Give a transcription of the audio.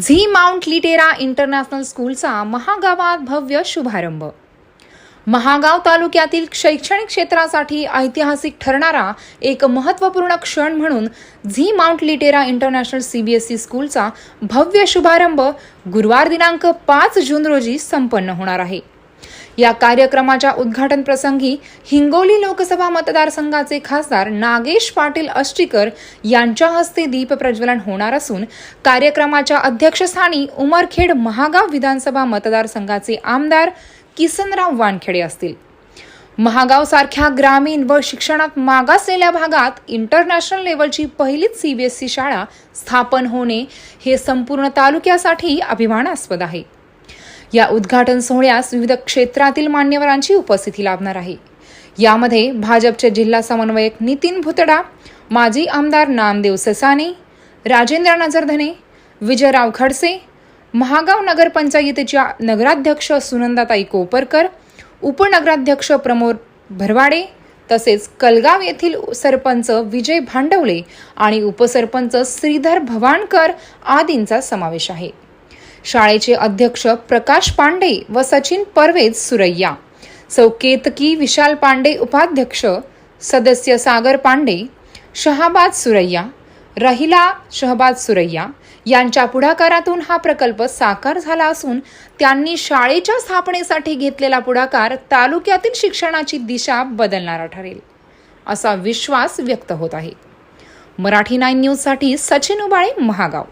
Zee mount Litera international स्कूलचा महागावात भव्य शुभारंभ. महागाव तालुक्यातील शैक्षणिक क्षेत्रासाठी ऐतिहासिक ठरणारा एक महत्त्वपूर्ण क्षण म्हणून Zee Mount Litera International CBSE स्कूलचा भव्य शुभारंभ गुरुवार दिनांक पाच जून रोजी संपन्न होणार आहे. या कार्यक्रमाच्या उद्घाटन प्रसंगी हिंगोली लोकसभा मतदारसंघाचे खासदार नागेश पाटील अष्टीकर यांच्या हस्ते दीप प्रज्वलन होणार असून कार्यक्रमाच्या अध्यक्षस्थानी उमरखेड महागाव विधानसभा मतदारसंघाचे आमदार किसनराव वानखेडे असतील. महागाव सारख्या ग्रामीण व शिक्षणात मागासलेल्या भागात इंटरनॅशनल लेवलची पहिलीच सीबीएसई शाळा स्थापन होणे हे संपूर्ण तालुक्यासाठी अभिमानास्पद आहे. या उद्घाटन सोहळ्यास विविध क्षेत्रातील मान्यवरांची उपस्थिती लाभणार आहे. यामध्ये भाजपचे जिल्हा समन्वयक नितीन भुतडा माजी आमदार नामदेव ससाने राजेंद्र नजरधने विजयराव खडसे महागाव नगरपंचायतीच्या नगराध्यक्ष सुनंदाताई कोपरकर उपनगराध्यक्ष प्रमोद भरवाडे तसेच कलगाव येथील सरपंच विजय भांडवले आणि उपसरपंच श्रीधर भवानकर आदींचा समावेश आहे. शाळेचे अध्यक्ष प्रकाश पांडे व सचिन परवेज सुरैया. सौ केतकी विशाल पांडे उपाध्यक्ष सदस्य सागर पांडे शहाबाद सुरैया रहिला शहबाज सुरैया यांच्या पुढाकारातून हा प्रकल्प साकार झाला असून त्यांनी शाळेच्या स्थापनेसाठी घेतलेला पुढाकार तालुक्यातील शिक्षणाची दिशा बदलणारा ठरेल असा विश्वास व्यक्त होत आहे. मराठी नाईन न्यूजसाठी सचिन उबाळे महागाव.